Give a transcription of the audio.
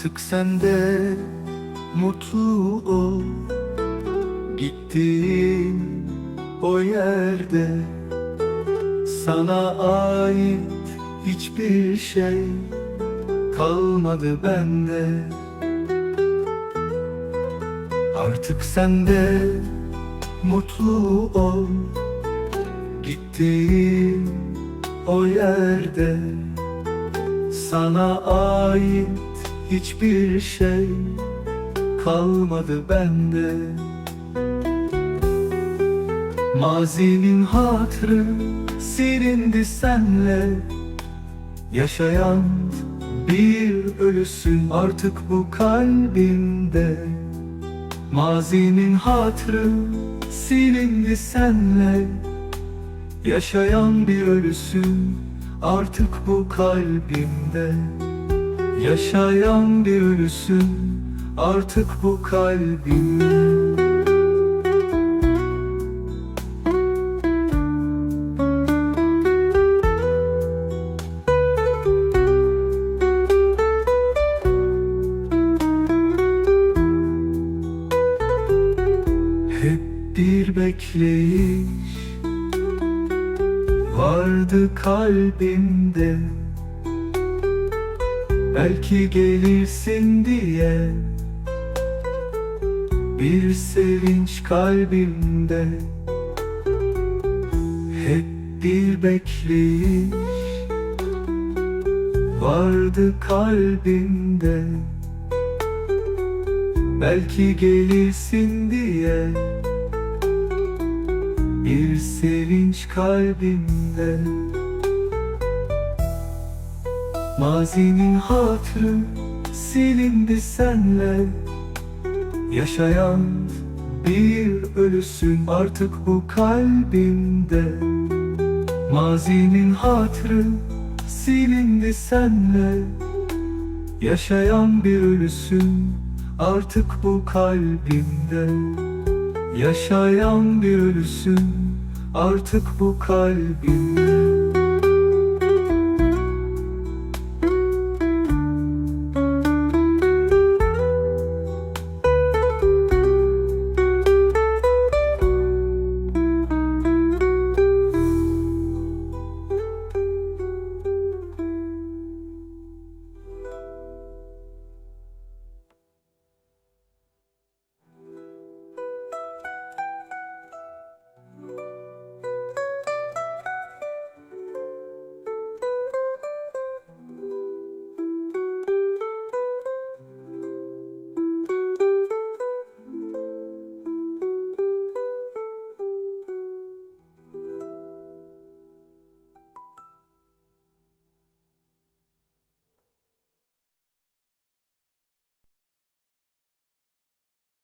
Artık sen de mutlu ol. Gittiğin o yerde Sana ait hiçbir şey kalmadı bende. Artık sen de mutlu ol. Gittiğin o yerde Sana ait hiçbir şey kalmadı bende. Mazinin hatırı silindi senle. Yaşayan bir ölüsün artık bu kalbimde. Mazinin hatırı silindi senle. Yaşayan bir ölüsün artık bu kalbimde Yaşayan bir ölüsün artık bu kalbimde Hep bir bekleyiş vardı kalbimde Belki gelirsin diye Bir sevinç kalbimde. Hep bir bekleyiş Vardı kalbimde. Belki gelirsin diye Bir sevinç kalbimde Mazinin hatırı silindi senle. Yaşayan bir ölüsün artık bu kalbimde. Mazinin hatırı silindi senle. Yaşayan bir ölüsün artık bu kalbimde. Yaşayan bir ölüsün artık bu kalbimde